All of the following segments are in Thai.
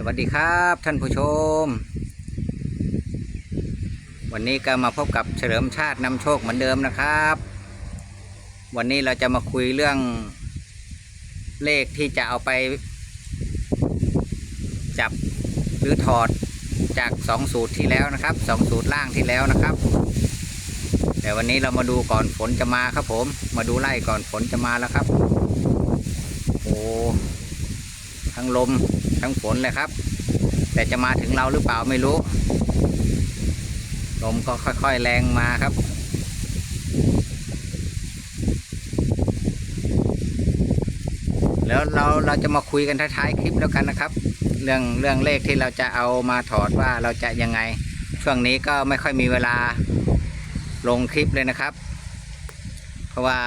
สวัสดีครับท่านผู้ชม วันนี้ก็มาพบกับเฉลิมชาตินำโชคเหมือนเดิมนะครับ วันนี้เราจะมาคุยเรื่องเลขที่จะเอาไป จับหรือถอดจากสองสูตรที่แล้วนะครับสองสูตรล่างที่แล้วนะครับ แต่วันนี้เรามาดูก่อนฝนจะมาครับผม มาดูไล่ก่อนฝนจะมาแล้วครับ โอ้ ทั้งลมทั้งฝนเลยครับ แต่จะมาถึงเราหรือเปล่าไม่รู้ ลมก็ค่อยๆแรงมาครับแล้วเราเราจะมาคุยกันท้ายๆคลิปแล้วกันนะครับ เรื่องเรื่องเลขที่เราจะเอามาถอดว่าเราจะยังไง ช่วงนี้ก็ไม่ค่อยมีเวลาลงคลิปเลยนะครับ เพราะว่า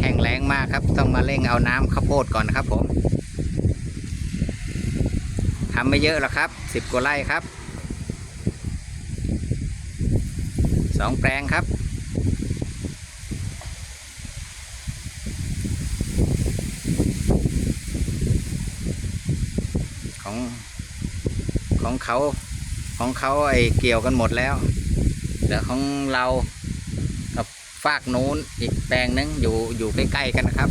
แห้งแล้งมากครับ ต้องมาเร่งเอาน้ำข้าวโพดก่อนนะครับผม ทำไม่เยอะหรอกครับสิบกว่าไร่ครับสองแปลงครับของของเขาของเขาไอเกี่ยวกันหมดแล้วเหลือของเรากับฝากนู้นอีกแปลงนึงอยู่อยู่ใกล้ๆกันนะครับ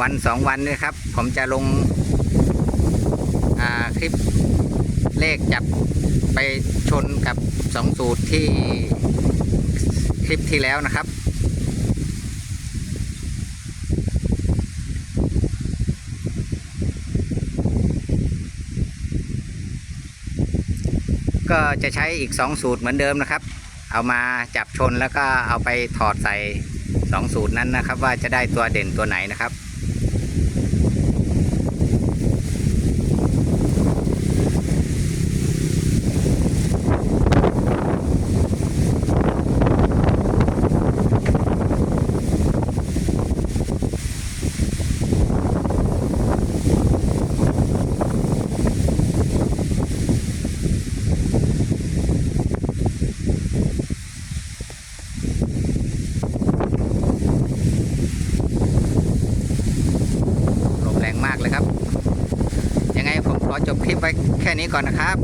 วันสองวันนี่ครับ ผมจะลงคลิปเลขจับไปชนกับสองสูตรที่คลิปที่แล้วนะครับ ก็จะใช้อีกสองสูตรเหมือนเดิมนะครับ เอามาจับชนแล้วก็เอาไปถอดใส่สองสูตรนั้นนะครับ ว่าจะได้ตัวเด่นตัวไหนนะครับ ลมแรงมากเลยครับ ยังไงผม ขอจบคลิปไว้แค่นี้ก่อนนะครับ